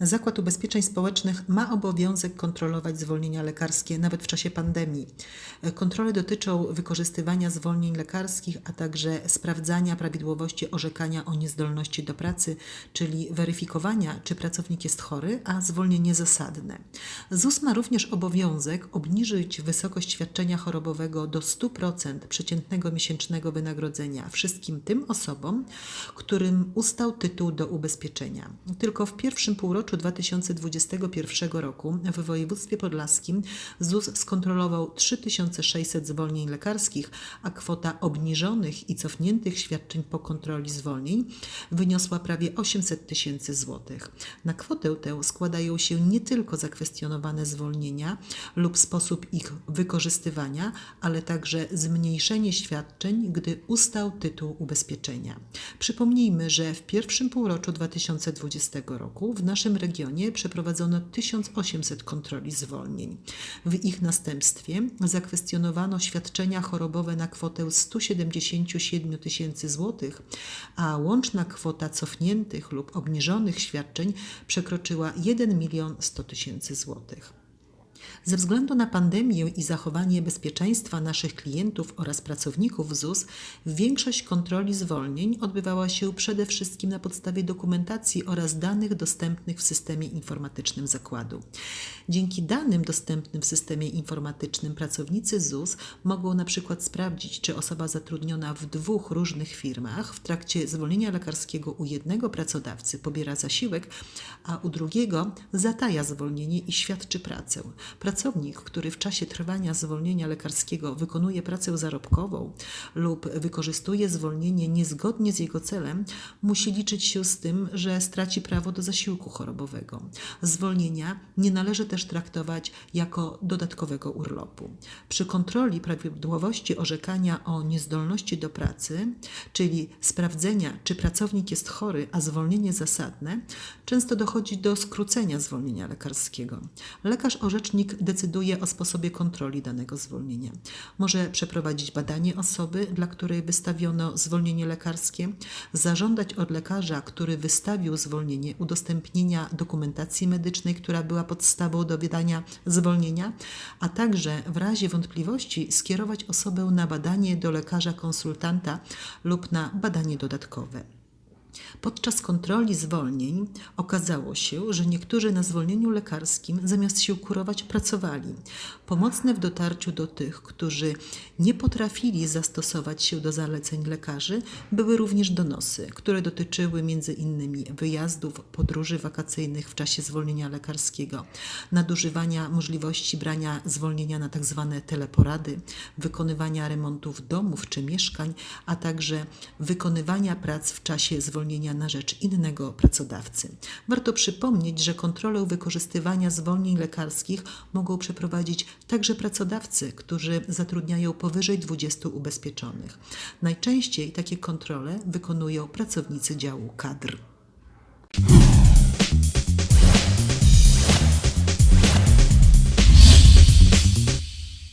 Zakład Ubezpieczeń Społecznych ma obowiązek kontrolować zwolnienia lekarskie nawet w czasie pandemii. Kontrole dotyczą wykorzystywania zwolnień lekarskich, a także sprawdzania prawidłowości orzekania o niezdolności do pracy, czyli weryfikowania, czy pracownik jest chory, a zwolnienie zasadne. ZUS ma również obowiązek obniżyć wysokość świadczenia chorobowego do 100% przeciętnego miesięcznego wynagrodzenia wszystkim tym osobom, którym ustał tytuł do ubezpieczenia. Tylko w pierwszym półroczu 2021 roku w województwie podlaskim ZUS skontrolował 3600 zwolnień lekarskich, a kwota obniżonych i cofniętych świadczeń po kontroli zwolnień wyniosła prawie 800 tysięcy złotych. Na kwotę tę składają się nie tylko zakwestionowane zwolnienia lub sposób ich wykorzystywania, ale także zmniejszenie świadczeń, gdy ustał tytuł ubezpieczenia. Przypomnijmy, że w pierwszym półroczu 2020 roku w naszym regionie przeprowadzono 1800 kontroli zwolnień. W ich następstwie zakwestionowano świadczenia chorobowe na kwotę 177 tysięcy złotych, a łączna kwota cofniętych lub obniżonych świadczeń przekroczyła 1 milion 100 tysięcy złotych. Ze względu na pandemię i zachowanie bezpieczeństwa naszych klientów oraz pracowników ZUS, większość kontroli zwolnień odbywała się przede wszystkim na podstawie dokumentacji oraz danych dostępnych w systemie informatycznym zakładu. Dzięki danym dostępnym w systemie informatycznym pracownicy ZUS mogą na przykład sprawdzić, czy osoba zatrudniona w dwóch różnych firmach w trakcie zwolnienia lekarskiego u jednego pracodawcy pobiera zasiłek, a u drugiego zataja zwolnienie i świadczy pracę. Pracownik, który w czasie trwania zwolnienia lekarskiego wykonuje pracę zarobkową lub wykorzystuje zwolnienie niezgodnie z jego celem, musi liczyć się z tym, że straci prawo do zasiłku chorobowego. Zwolnienia nie należy też traktować jako dodatkowego urlopu. Przy kontroli prawidłowości orzekania o niezdolności do pracy, czyli sprawdzenia, czy pracownik jest chory, a zwolnienie zasadne, często dochodzi do skrócenia zwolnienia lekarskiego. Lekarz orzecznik decyduje o sposobie kontroli danego zwolnienia. Może przeprowadzić badanie osoby, dla której wystawiono zwolnienie lekarskie, zażądać od lekarza, który wystawił zwolnienie, udostępnienia dokumentacji medycznej, która była podstawą do wydania zwolnienia, a także w razie wątpliwości skierować osobę na badanie do lekarza konsultanta lub na badanie dodatkowe. Podczas kontroli zwolnień okazało się, że niektórzy na zwolnieniu lekarskim zamiast się kurować pracowali. Pomocne w dotarciu do tych, którzy nie potrafili zastosować się do zaleceń lekarzy, były również donosy, które dotyczyły m.in. wyjazdów, podróży wakacyjnych w czasie zwolnienia lekarskiego, nadużywania możliwości brania zwolnienia na tzw. teleporady, wykonywania remontów domów czy mieszkań, a także wykonywania prac w czasie zwolnienia na rzecz innego pracodawcy. Warto przypomnieć, że kontrolę wykorzystywania zwolnień lekarskich mogą przeprowadzić także pracodawcy, którzy zatrudniają powyżej 20 ubezpieczonych. Najczęściej takie kontrole wykonują pracownicy działu kadr.